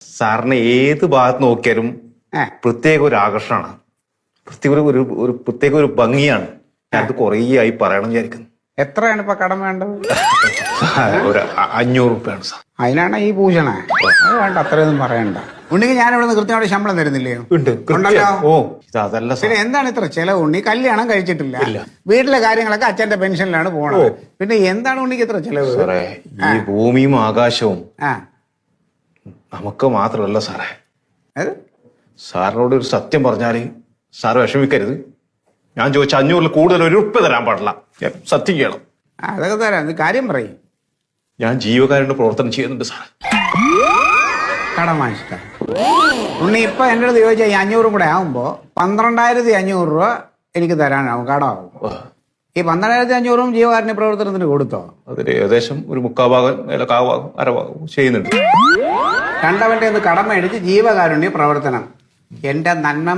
സാറിന് ഏത് ഭാഗത്ത് നോക്കിയാലും പ്രത്യേക ഒരു ആകർഷണമാണ്. പ്രത്യേക ഒരു ഒരു ഒരു പ്രത്യേക ഒരു ഭംഗിയാണ്. ഞാനത് കുറേ ആയി പറയണം വിചാരിക്കുന്നു. എത്രയാണ് ഇപ്പൊ കടം വേണ്ടത്? ഒരു അ- അഞ്ഞൂറ് റുപ്യാണ് സാർ. അതിനാണ് ഈ പൂജണ അത് വേണ്ട അത്രയൊന്നും പറയണ്ട. ഉണ്ണിക്ക് ഞാൻ ഇവിടെ കൃത്യമായിട്ട് ശമ്പളം തരുന്നില്ലയോ? ഉണ്ട് ഉണ്ടല്ലോ? കൃത്യം. ഓ ഇത് അതല്ല സാർ. പിന്നെ എന്താണ് ഇത്ര ചെലവ്? ഉണ്ണി കല്യാണം കഴിച്ചിട്ടില്ല. വീട്ടിലെ കാര്യങ്ങളൊക്കെ അച്ഛന്റെ പെൻഷനിലാണ് പോണത്. പിന്നെ എന്താണ് ഉണ്ണിക്ക് ഇത്ര ചെലവ്? സാറേ ഈ ഭൂമിയും ആകാശവും ആ. നമുക്ക് മാത്രമല്ല സാറേ. സാറിനോട് ഒരു സത്യം പറഞ്ഞാൽ സാറ് വിഷമിക്കരുത്. ഞാൻ ചോദിച്ച അഞ്ഞൂറിൽ കൂടുതൽ ഒരു ഉപ്പ് തരാൻ പാടില്ല. സത്യം ചെയ്യണം അതൊക്കെ തരാം. കാര്യം പറയും. ഞാൻ ജീവകാരുടെ പ്രവർത്തനം ചെയ്യുന്നുണ്ട് സാർ കടം വാങ്ങിച്ചിട്ടാ ഉണ്ണി ഇപ്പൊ എന്റെ അടുത്ത് ചോദിച്ചാൽ ഈ അഞ്ഞൂറും കൂടെ ആകുമ്പോ പന്ത്രണ്ടായിരത്തി അഞ്ഞൂറ് രൂപ എനിക്ക് തരാനാവും കടമാവും. ഈ പന്ത്രണ്ടായിരത്തി അഞ്ഞൂറും ജീവകാരുണ്യ പ്രവർത്തനത്തിന് കൊടുത്തോ? അതിൽ ഏകദേശം ഒരു മുക്കാഭാഗം അരഭാഗം ചെയ്യുന്നുണ്ട്. കണ്ടവന്റെ കടമ എടുത്ത് ജീവകാരുണ്യ പ്രവർത്തനം. എന്റെ നന്മ